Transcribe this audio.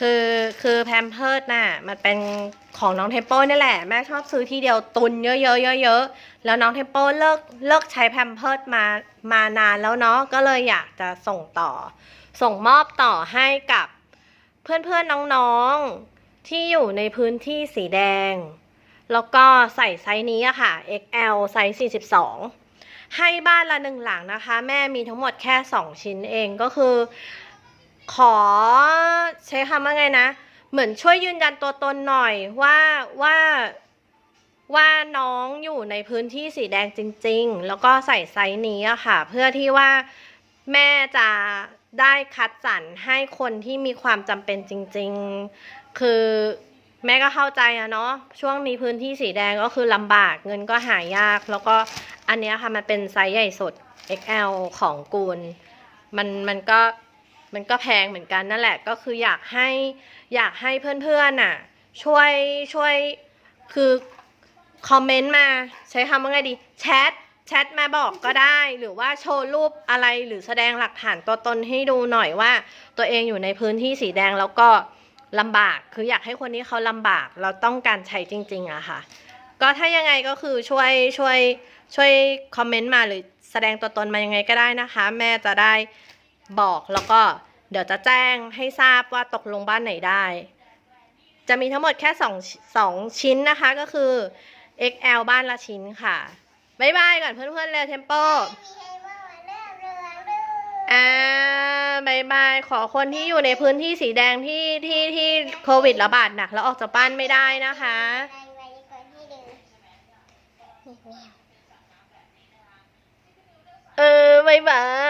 คือคือแพมเพิร์ดน่ะมันเป็นของน้องเทมโป้นี่แหละแม่ชอบซื้อทีเดียวตุนเยอะๆเยอะๆแล้วน้องเทมโป้เลิกเลิกใช้แพมเพิร์ดมามานานแล้วเนาะก็เลยอยากจะส่งต่อ ส่งมอบต่อให้กับเพื่อนๆน้องๆที่อยู่ในพื้นที่สีแดง แล้วก็ใส่ไซส์นี้อะค่ะ XL ไซส์ 42 ให้บ้านละหนึ่งหลังนะคะ แม่มีทั้งหมดแค่ 2 ชิ้นเองก็คือ ขอใช้คำว่าไงนะ เหมือนช่วยยืนยันตัวตนหน่อยว่าว่าว่าน้องอยู่ในพื้นที่สีแดงจริง ๆ แล้วก็ใส่ไซส์นี้อะค่ะ เพื่อที่ว่าแม่จะได้คัดสรรให้คนที่มีความจำเป็นจริง ๆ คือแม่ก็เข้าใจอะเนาะช่วงนี้พื้นที่สีแดงก็คือลำบากเงินก็หายาก แล้วก็อันเนี้ยค่ะมันเป็นไซส์ใหญ่สุด XL ของกูล มันมันก็ มันก็แพงเหมือนกันนั่นแหละก็คืออยากให้อยากให้เพื่อนๆน่ะช่วยช่วยคือคอมเมนต์มาใช้คำว่าไงดีแชทแชทมาบอกก็ได้หรือว่าโชว์รูปอะไรหรือแสดงหลักฐานตัวตนให้ดูหน่อยว่า ตัวเองอยู่ในพื้นที่สีแดงแล้วก็ลำบากคืออยากให้คนที่เขาลำบากเราต้องการใช้จริง ๆอะค่ะ ก็ถ้ายังไงก็คือช่วยช่วยช่วยคอมเมนต์มาหรือแสดงตัวตนมายังไงก็ได้นะคะ แม่จะได้ บอกแล้วก็เดี๋ยวจะแจ้งให้ทราบว่าตกลงบ้านไหนได้ จะมีทั้งหมดแค่สองสองชิ้นนะคะก็คือ XL บ้านละชิ้นค่ะบ๊ายบายก่อนเพื่อนๆเลยเทมโปอ่าบายบายขอคนที่อยู่ในพื้นที่สีแดงที่ที่ที่โควิดระบาดหนักแล้วออกจากบ้านไม่ได้นะคะเออบายบาย